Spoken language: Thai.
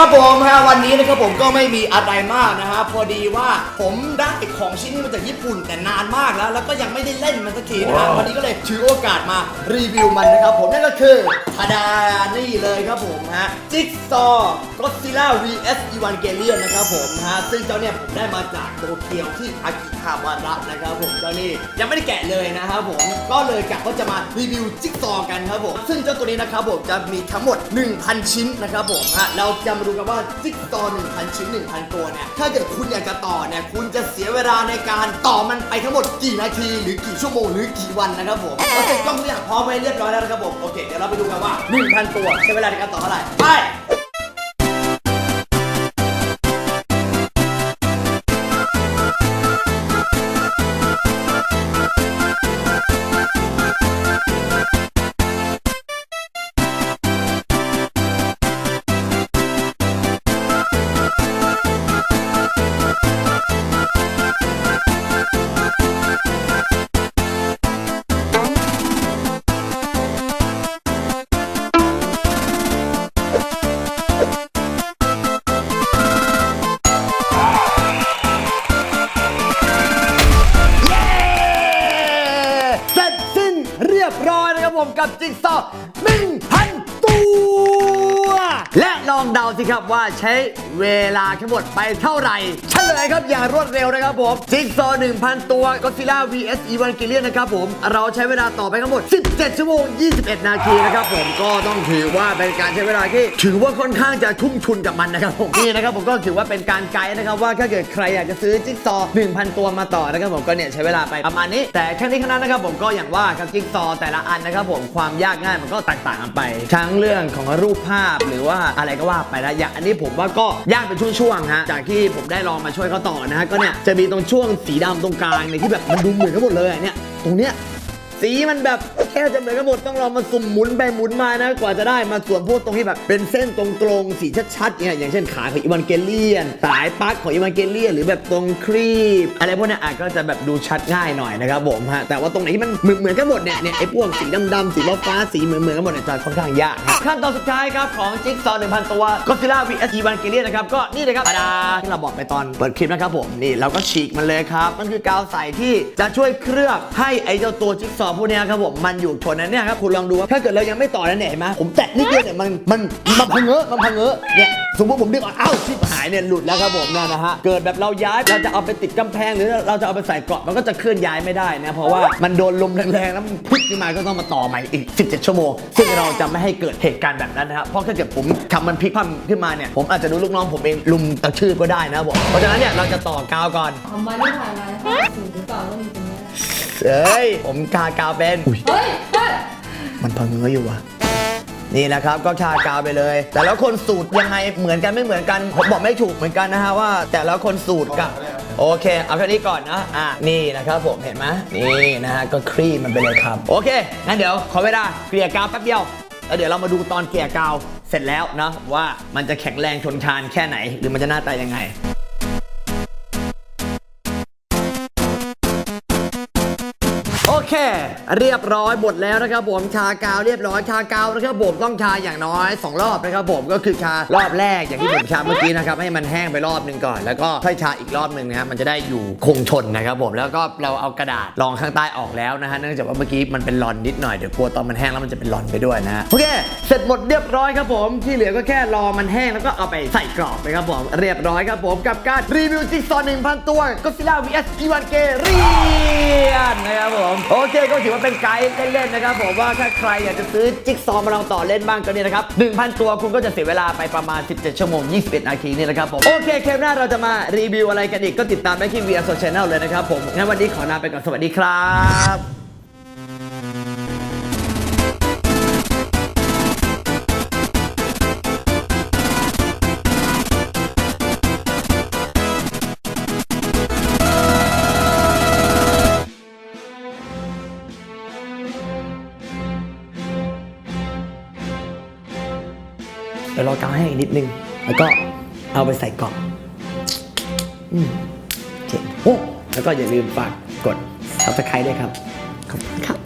ครับผมฮะวันนี้นะครับผมก็ไม่มีอะไรมากนะฮะพอดีว่าผมได้ของชิ้นนี้มาจากญี่ปุ่นแต่นานมากแล้ว แล้วก็ยังไม่ได้เล่นมันสักทีนะฮะวันนี้ก็เลยถือโอกาสมารีวิวมันนะครับผมนั่นก็คือทาดานี่เลยครับผมฮะจิ๊กซอก็ซิล่า vs Evangelion นะครับผมฮะซึ่งเจ้าเนี่ยผมได้มาจากโตเกียวที่อากิฮาวาระนะครับผมเจ้านี่ยังไม่ได้แกะเลยนะครับผมก็เลยกะว่าจะมารีวิวจิ๊กซอกันครับผมซึ่งเจ้าตัวนี้นะครับผมจะมีทั้งหมด 1,000 ชิ้นนะครับผมฮะเราจะมาดูกันว่าจิ๊กซอ1,000 ชิ้น 1,000 ตัวเนี่ย ถ้าเกิดคุณอยากจะต่อเนี่ย คุณจะเสียเวลาในการต่อมันไปทั้งหมดกี่นาที หรือกี่ชั่วโมง หรือกี่วันนะครับผมโอเคกล้องทุกอย่างพร้อมไว้เรียบร้อยแล้วนะครับผม โอเค เดี๋ยวเราไปดูกันว่า 1,000 ตัวใช้เวลาในการต่อเท่าไหร่ ไป ผมกับจิ๊กซอว์1,000ตัว และลองเดาสิครับว่าใช้เวลาทั้งหมดไปเท่าไหร่เฉลยครับอย่างรวดเร็วนะครับผมจิ๊กซอว์1,000 ตัวก็ซิล่า vs Evangelion นนะครับผมเราใช้เวลาต่อไปทั้งหมด 17 ชั่วโมง 21 นาทีนะครับผมก็ต้องถือว่าเป็นการใช้เวลาที่ถือว่าค่อนข้างจะทุ่มทุนกับมันนะครับผมนี่นะครับผมก็ถือว่าเป็นการไกด์นะครับว่าถ้าเกิดใครอยากจะซื้อจิ๊กซอว์1,000 ตัวมาต่อนะครับผมก็เนี่ยใช้เวลาไปประมาณนี้ แต่แค่นี้แค่นั้นนะครับผมก็อย่างว่าครับจิ๊กซอว์แต่ละอันนะครับผมความยากง่ายมันก็แตกต่างกันไป ทั้งเรื่องของรูปภาพหรือว่าอะไรก็ว่าไปนะอย่างอันนี้ผมว่าก็ยากเป็นช่วงๆฮะจากที่ผมได้ลองมาช่วยเขาต่อนะฮะก็เนี่ยจะมีตรงช่วงสีดำตรงกลางในที่แบบมันดูเหมือนกันหมดเลยเนี่ยตรงเนี้ยสีมันแบบแค่จะเหมือนกันหมดต้องลองมาสุ่มหมุนไปหมุนมานะกว่าจะได้มาส่วนพวกตรงที่แบบเป็นเส้นตรงๆสีชัดๆเนี่ยอย่างเช่นขาของอีวานเกเลียน สายปั๊กของอีวานเกเลียน หรือแบบตรงครีบ อะไรพวกนี้อาจก็จะแบบดูชัดง่ายหน่อยนะครับผมฮะแต่ว่าตรงไหนที่มันเหมือนเหมือนกันหมดเนี่ยเนี่ยไอ้พวกสีดำๆสีฟ้าๆสีเหมือนเหมือนกันหมดเนี่ยจะค่อนข้างยากขั้นตอนสุดท้ายครับของจิ๊กซอว์1,000ตัวก็ซิล่า vs อีวานเกเลียนนะครับก็นี่เลยครับดาที่เราบอกไปตอนเปิดคลิปนะครับผมนี่เราก็ฉีกมันเลยครับมันคือกาวใสที่จะช่วยเคลือบให้ไอ้เจ้าตัวจิ๊กซอว์พวกนี้ครับผมมันอยู่ชนนั้นเนี่ยครับคุณลองดูว่าถ้าเกิดเรายังไม่ต่อนั่นเนี่ยเห็นไหมผมแตะนิดเดียวเนี่ยมันมันมันพังเงอะมันพังเงอะเนี่ยสมมติผมดึงออกอ้าวชิบหายเนี่ยหลุดแล้วครับผมนั่นนะฮะเกิดแบบเราย้ายเราจะเอาไปติดกำแพงหรือเราจะเอาไปใส่เกราะมันก็จะเคลื่อนย้ายไม่ได้นะเพราะว่ามันโดนลมแรงๆแล้วมันพลิกขึ้นมาก็ต้องมาต่อใหม่อีก 17 ชั่วโมง ซึ่งเราจะไม่ให้เกิดเหตุการณ์แบบนั้นนะครับเพราะถ้าเกิดผมทำมันพลิกพัมขึ้นมาเนี่ยผมอาจจะดูลูกน้องผมเองลุมตะชื่อก็ได้นะครับผมเพราะฉะนั้นเนี่ยเราจะต่อกาวก่อน ทำมาที่ผ่านมานะคะสูงหรือเปล่าก็มีตรงนี้ เฮ้ย ผมทากาวเป็นอุ้ยเฮ้ยเฮ้ยมันพังเงออยู่อะนี่นะครับก็ทากาวไปเลย แต่แล้วคนสูตรยังไงเหมือนกันไม่เหมือนกัน ผมบอกไม่ถูกเหมือนกันนะฮะว่า แต่แล้วคนสูตรกับโอเค เอาแค่นี้ก่อนนะอะนี่นะครับผมเห็นไหมนี่นะฮะก็คลี่มันไปเลยครับ โอเคงั้นเดี๋ยวขอเวลาเกลี่ยกาวแป๊บเดียวแล้วเดี๋ยวเรามาดูตอนเกลี่ยกาวเสร็จแล้วนะว่ามันจะแข็งแรงทนทานแค่ไหน หรือมันจะหน้าตายังไง เค เรียบร้อยหมดแล้วนะครับผมชากาวเรียบร้อยชากาวนะครับผมต้องชาอย่างน้อย 2 รอบนะครับผมก็คือชารอบแรกอย่างที่ผมชาเมื่อกี้นะครับให้มันแห้งไปรอบหนึ่งก่อน แล้วก็ค่อยชาอีกรอบหนึ่งนะครับมันจะได้อยู่คงทนนะครับผมแล้วก็เราเอากระดาษรองข้างใต้ออกแล้วนะฮะเนื่องจากว่าเมื่อกี้มันเป็นรอนนิดหน่อยเดี๋ยวกลัวตอนมันแห้งแล้วมันจะเป็นรอนไปด้วยนะฮะโอเคเสร็จหมดเรียบร้อยครับผมที่เหลือก็แค่รอมันแห้งแล้วก็เอาไปใส่กรอบนะครับผมเรียบร้อยครับผมกับการรีวิวจิ๊กซอว์1,000 ตัวก็ซิล่า vs อีวานเกเรียนนะครับผมโอเคก็ถือว่าเป็นไกด์เล่นๆนะครับผมว่าถ้าใครอยากจะซื้อจิ๊กซอว์มาลองต่อเล่นบ้างก็เนี่ยนะครับ 1,000 ตัวคุณก็จะเสียเวลาไปประมาณ 17 ชั่วโมง 21 นาทีนี่นะครับผมโอเคเคปหน้าเราจะมารีวิวอะไรกันอีกก็ติดตามได้ที่ VR Social Channel เลยนะครับผมงั้นวันนี้ขอลาไปก่อนสวัสดีครับ ดี๋ยวรอกาวให้อีกนิดนึง แล้วก็เอาไปใส่กล่องอืมเจ๋งโอ้แล้วก็อย่าลืมฝากกด subscribe ด้วยครับ ขอบคุณครับ